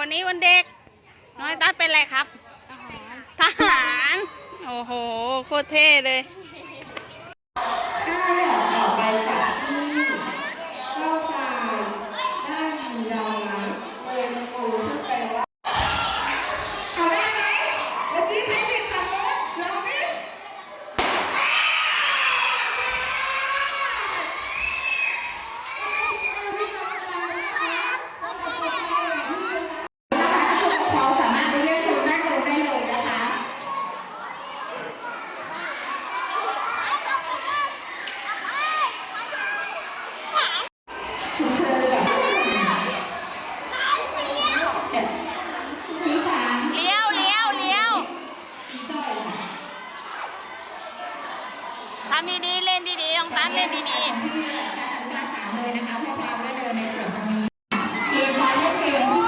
วันนี้วันเด็ก น้อยตัดเป็นอะไรครับ ทหารทหารโอ้โห โคตรเท่เลย ทำดีๆเล่นดีๆน้องตันเล่นดีๆที่เชาติภาษาเลยนะคะพวกเราไเดินในส่วนตรงนี้เกมพอเล่นเกม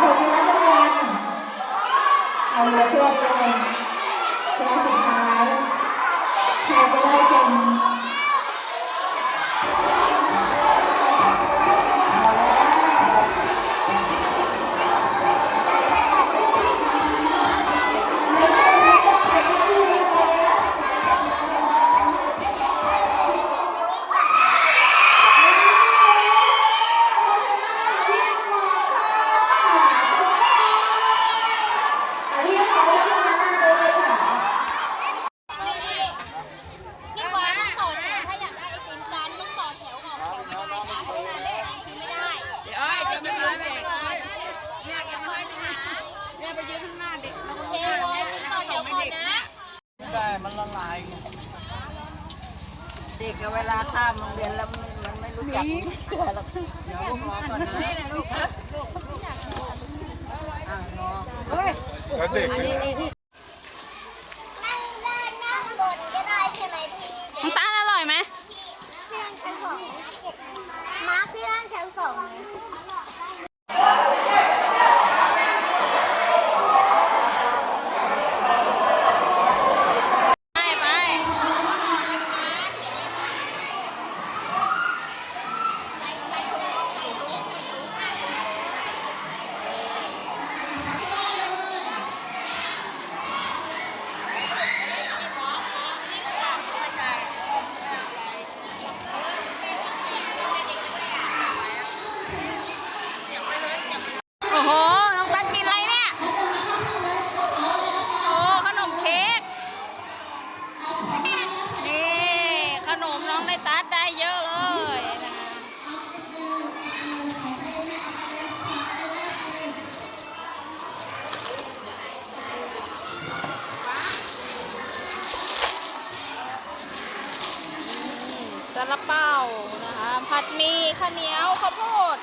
คนที่รับรางวัลเอาเหลือตัวเดียวตัสุดท้ายใครจะได้ เด็กเวลาข้ามโรงเรียนแล้วมันไม่รู้จักเชื่อหรอกเดี๋ยวรอก่อนนะลูกเฮ้ยเด็กอันนี้นี่น้ำตานอร่อยไหมพี่ร้นชั้นสองมาพี่ร้านชั้นสอง ซาลาเปานะคะ ผัดมีข้าวเหนียวข้าวโพด